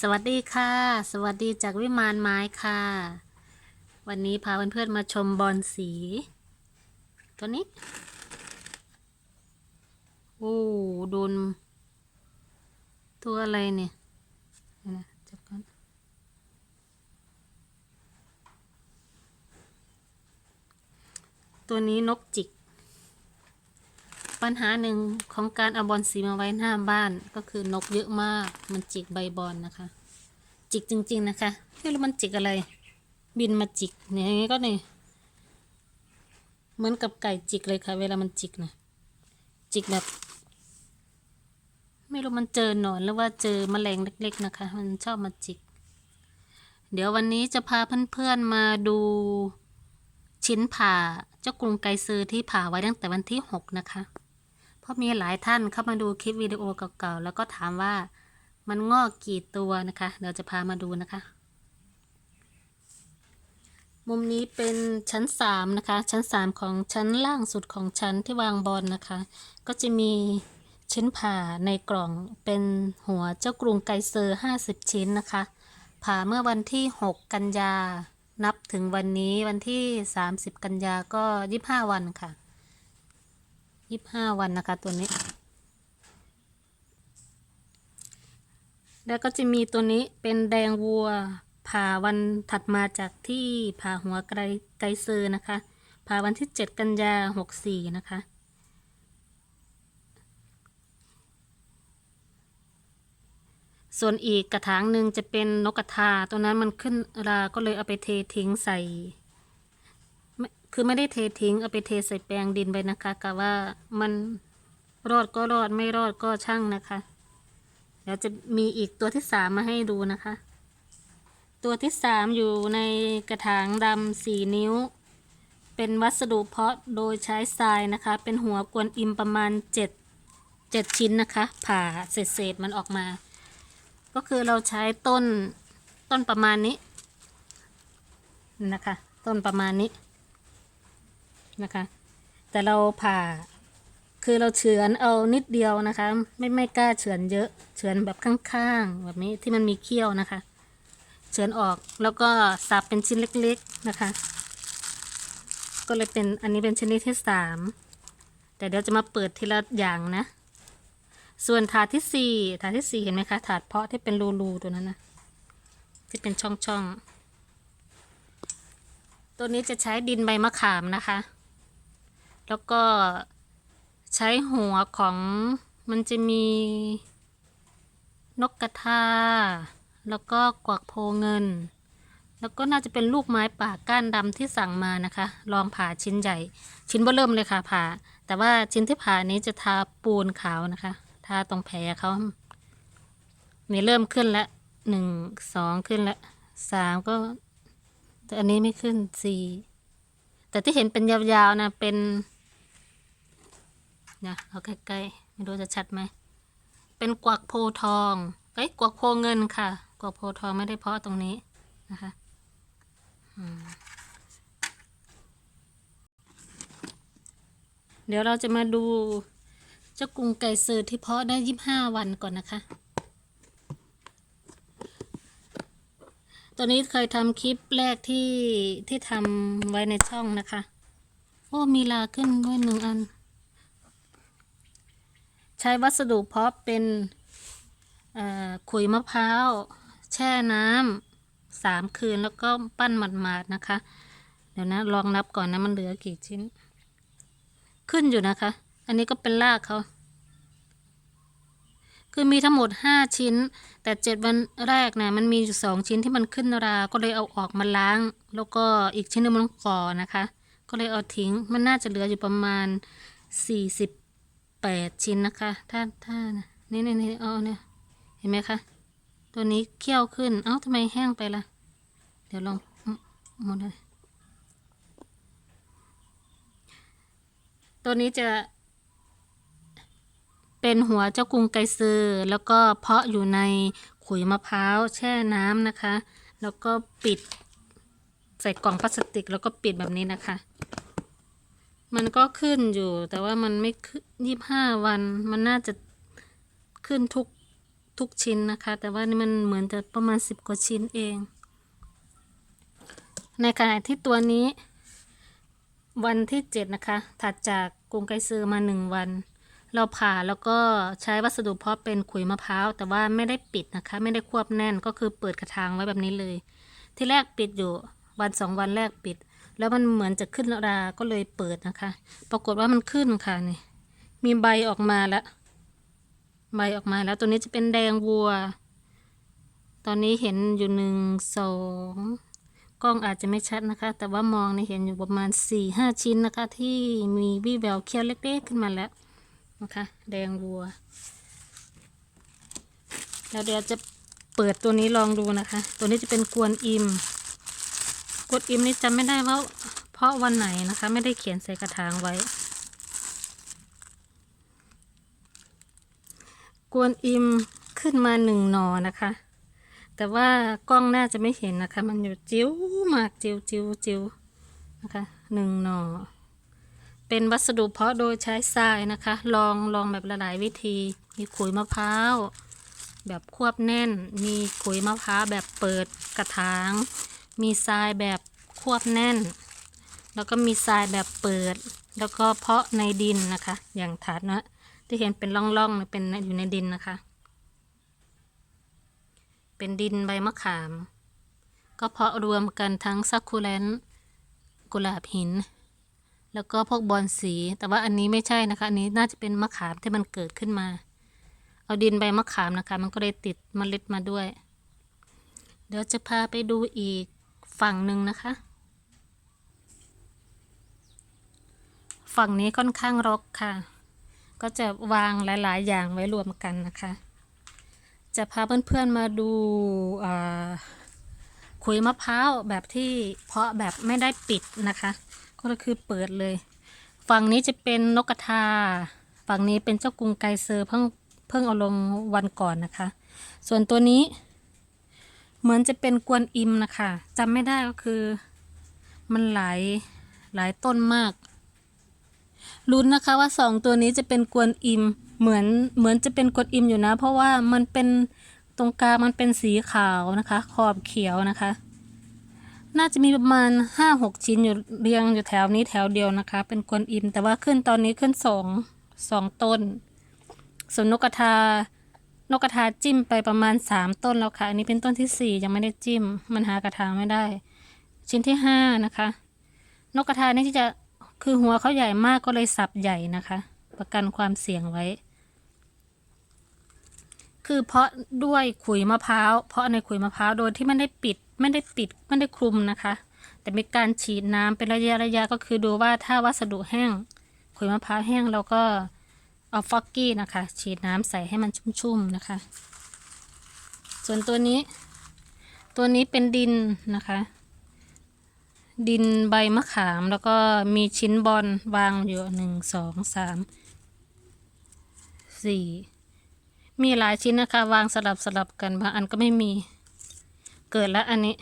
สวัสดีค่ะ สวัสดีจากวิมานไม้ค่ะ วันนี้พาเพื่อนๆมาชมบอลสี ตัวนี้ โอ้โดน ตัวอะไรเนี่ยนะจับก่อนตัวนี้นกจิก ปัญหาหนึ่งของการเอาบอลสีมาไว้หน้าบ้านก็คือนกเยอะมาก มันจิกใบบอลนะคะ จิกจริง ๆ นะคะไม่รู้มันจิกอะไร บินมาจิกเนี่ยอย่างนี้ก็เนี่ยเหมือนกับไก่จิกเลยค่ะ เวลามันจิกนะจิกแบบ ไม่รู้มันเจอหนอนหรือว่าเจอแมลงเล็ก ๆ นะคะ มันชอบมาจิก เดี๋ยววันนี้จะพาเพื่อนๆมาดูชิ้นผ่าเจ้ากรุงไกรซือที่ผ่าไว้ตั้งแต่วันที่ 6 นะคะ เพราะมีหลายท่านเข้ามาดูคลิปวิดีโอเก่าๆแล้วก็ถามว่ามันงอกกี่ตัวนะคะเดี๋ยวจะพามาดูนะคะ มุมนี้เป็นชั้น 3 นะคะ ชั้น 3 ของชั้นล่างสุดของชั้นที่วางบอลนะคะ ก็จะมีชิ้นผ่าในกล่องเป็นหัวเจ้ากรุงไกเซอร์ 50 ชิ้นนะคะ ผ่าเมื่อวันที่ 6 กันยา นับถึงวันนี้วันที่ 30 กันยาก็ 25 วันค่ะ 25วันนะคะตัวนี้ แล้วก็จะมีตัวนี้เป็นแดงวัวผ่าวันถัดมาจากที่ผ่าหัวไกรไกรเซอร์นะคะ ผ่าวันที่7กันยา64นะคะส่วนอีกกระถางหนึ่งจะเป็นนกกระทาตัวนั้นมันขึ้นราก็เลยเอาไปเททิ้งใส่ คือไม่ได้เททิ้งเอาไปเทใส่แปลงดินไปนะคะกะว่ามันรอดก็รอดไม่รอดก็ช่างนะคะ เดี๋ยวจะมีอีกตัวที่สามมาให้ดูนะคะ ตัวที่สามอยู่ในกระถางดำสี่นิ้ว เป็นวัสดุเพาะโดยใช้ทรายนะคะ เป็นหัวกวนอิมประมาณเจ็ดเจ็ดชิ้นนะคะ ผ่าเศษๆมันออกมา ก็คือเราใช้ต้นต้นประมาณนี้นะคะ ต้นประมาณนี้ นะคะ แต่เราผ่าคือเราเฉือนเอานิดเดียวนะคะ ไม่ไม่กล้าเฉือนเยอะเฉือนแบบข้างๆแบบนี้ที่มันมีเขี้ยวนะคะ เฉือนออกแล้วก็สับเป็นชิ้นเล็กๆนะคะ ก็เลยเป็นอันนี้เป็นชนิดที่สามแต่เดี๋ยวจะมาเปิดทีละอย่างนะ ส่วนถาดที่สี่ถาดที่สี่เห็นไหมคะถาดเพาะที่เป็นรูๆตัวนั้นนะที่เป็นช่องๆตัวนี้จะใช้ดินใบมะขามนะคะ แล้วก็ใช้หัวของมันจะมีนกกระทา แล้วก็กวักโพเงิน แล้วก็น่าจะเป็นลูกไม้ป่าก้านดำที่สั่งมานะคะ ลองผ่าชิ้นใหญ่ ชิ้นเบื้อเริ่มเลยค่ะผ่า แต่ว่าชิ้นที่ผ่านี้จะทาปูนขาวนะคะ ทาตรงแผลเขานี่เริ่มขึ้นแล้วหนึ่งสองขึ้นแล้วสามก็ แต่อันนี้ไม่ขึ้นสี่แต่ที่เห็นเป็นยาวๆนะเป็น นะเอาใกล้ๆไม่รู้จะชัดไหมเป็นกวักโพทองเอ้ยกวักโพเงินค่ะ กวักโพทองไม่ได้เพาะตรงนี้นะคะเดี๋ยวเราจะมาดูเจ้ากรุงไก่เซอที่เพาะได้ยี่ห้าวันก่อนนะคะ ตัวนี้เคยทำคลิปแรกที่ที่ทำไว้ในช่องนะคะ โอ้มีลาขึ้นด้วยหนึ่งอัน ช้วัสดุเพาะเป็นขุยมะพร้าว แช่น้ำสามคืนแล้วก็ปั้นหมาดๆนะคะ เดี๋ยวนะลองนับก่อนนะมันเหลือกี่ชิ้น ขึ้นอยู่นะคะ อันนี้ก็เป็นรากเขาคือมีทั้งหมดห้าชิ้น แต่เจ็ดวันแรกนะมันมีอยู่สองชิ้นที่มันขึ้นราก็เลยเอาออกมาล้าง แล้วก็อีกชิ้นหนึงมันฝ่อนะคะ ก็เลยเอาทิ้งมันน่าจะเหลืออยู่ประมาณสี่สิบ แปดชิ้นนะคะ ถ้าถ้านะนี่นี่นี่เอาเนี่ยเห็นไหมคะ ตัวนี้เคี้ยวขึ้น เอ้าทำไมแห้งไปล่ะ เดี๋ยวลองหมดเลยตัวนี้จะ เป็นหัวเจ้ากุงไกซือแล้วก็เพาะอยู่ในขุยมะพร้าวแช่น้ำนะคะ แล้วก็ปิดใส่กล่องพลาสติก แล้วก็ปิดแบบนี้นะคะ มันก็ขึ้นอยู่ แต่ว่ามันไม่ขึ้นยี่ห้าวัน มันน่าจะขึ้นทุกทุกชิ้นนะคะ แต่ว่านี่มันเหมือนจะประมาณสิบกว่าชิ้นเอง ในขณะที่ตัวนี้ วันที่เจ็ดนะคะ ถัดจากกรุงไกซือมาหนึ่งวัน เราผ่าแล้วก็ใช้วัสดุเพาะเป็นขุยมะพร้าว แต่ว่าไม่ได้ปิดนะคะ ไม่ได้ควบแน่นก็คือเปิดกระถางไว้แบบนี้เลย ที่แรกปิดอยู่วันสองวันแรกปิด แล้วมันเหมือนจะขึ้นรา ก็เลยเปิดนะคะ ปรากฏว่ามันขึ้นค่ะนี่ มีใบออกมาแล้ว ใบออกมาแล้ว ตัวนี้จะเป็นแดงวัว ตอนนี้เห็นอยู่หนึ่งสองกล้องอาจจะไม่ชัดนะคะ แต่ว่ามองในเห็นอยู่ประมาณสี่ห้าชิ้นนะคะ ที่มีวี่แววเขี้ยวเล็กๆขึ้นมาแล้วนะคะ แดงวัว แล้วเดี๋ยวจะเปิดตัวนี้ลองดูนะคะ ตัวนี้จะเป็นกวนอิม กวนอิมนี่จำไม่ได้ว่าเพราะวันไหนนะคะ ไม่ได้เขียนใส่กระถางไว้ กวนอิมขึ้นมาหนึ่งหนอนะคะ แต่ว่ากล้องน่าจะไม่เห็นนะคะ มันอยู่จิ้วมากจิ้วจิ้วจิ้วนะคะหนึ่งหนอเป็นวัสดุเพาะโดยใช้ทรายนะคะ ลองลองแบบหลายๆวิธี มีขุยมะพร้าวแบบควบแน่น มีขุยมะพร้าวแบบเปิดกระถาง มีทรายแบบควบแน่น แล้วก็มีทรายแบบเปิด แล้วก็เพาะในดินนะคะ อย่างถาดนะที่เห็นเป็นร่องๆเป็นอยู่ในดินนะคะ เป็นดินใบมะขาม ก็เพาะรวมกันทั้งซักคูแลนต์กุหลาบหิน แล้วก็พวกบอนสี แต่ว่าอันนี้ไม่ใช่นะคะ อันนี้น่าจะเป็นมะขามที่มันเกิดขึ้นมา เอาดินใบมะขามนะคะ มันก็เลยติดเมล็ดมาด้วย เดี๋ยวจะพาไปดูอีก ฝั่งหนึ่งนะคะ ฝั่งนี้ค่อนข้างรกค่ะ ก็จะวางหลาย ๆ อย่างไว้รวมกันนะคะ จะพาเพื่อน ๆ มาดูขุยมะพร้าวแบบที่เพาะแบบไม่ได้ปิดนะคะ ก็คือเปิดเลย ฝั่งนี้จะเป็นนกกระทา ฝั่งนี้เป็นเจ้ากรุงไกเซอร์เพิ่งเพิ่งเอาลงวันก่อนนะคะ ส่วนตัวนี้ เหมือนจะเป็นกวนอิมนะคะจำไม่ได้ก็คือ มันหลายหลายต้นมากลุ้นนะคะว่าสองตัวนี้จะเป็นกวนอิม เหมือนเหมือนจะเป็นกวนอิมอยู่นะ เพราะว่ามันเป็นตรงกลางมันเป็นสีขาวนะคะ ขอบเขียวนะคะ น่าจะมีประมาณห้าหกชิ้นอยู่เรียงอยู่แถวนี้แถวเดียวนะคะ เป็นกวนอิม แต่ว่าขึ้นตอนนี้ขึ้นสองสองต้นส่วนนกกระทา นกกระทาจิ้มไปประมาณสามต้นแล้วค่ะ อันนี้เป็นต้นที่สี่ยังไม่ได้จิ้ม มันหากระถางไม่ได้ ชิ้นที่ห้านะคะ นกกระทานี่จะคือหัวเขาใหญ่มากก็เลยสับใหญ่นะคะ ประกันความเสี่ยงไว้ คือเพาะด้วยขุยมะพร้าวเพาะในขุยมะพร้าวโดยที่ไม่ได้ปิดไม่ได้ปิดไม่ได้คลุมนะคะ แต่มีการฉีดน้ำเป็นระยะระยะก็คือดูว่าถ้าวัสดุแห้ง ขุยมะพร้าวแห้งเราก็ เอาฟอกกี้นะคะ ฉีดน้ำใส่ให้มันชุ่มๆนะคะ ส่วนตัวนี้ ตัวนี้เป็นดินนะคะ ดินใบมะขามแล้วก็มีชิ้นบอลวางอยู่หนึ่งสองสามสี่มีหลายชิ้นนะคะ วางสลับสลับกันบางอันก็ไม่มี เกิดแล้วอันนี้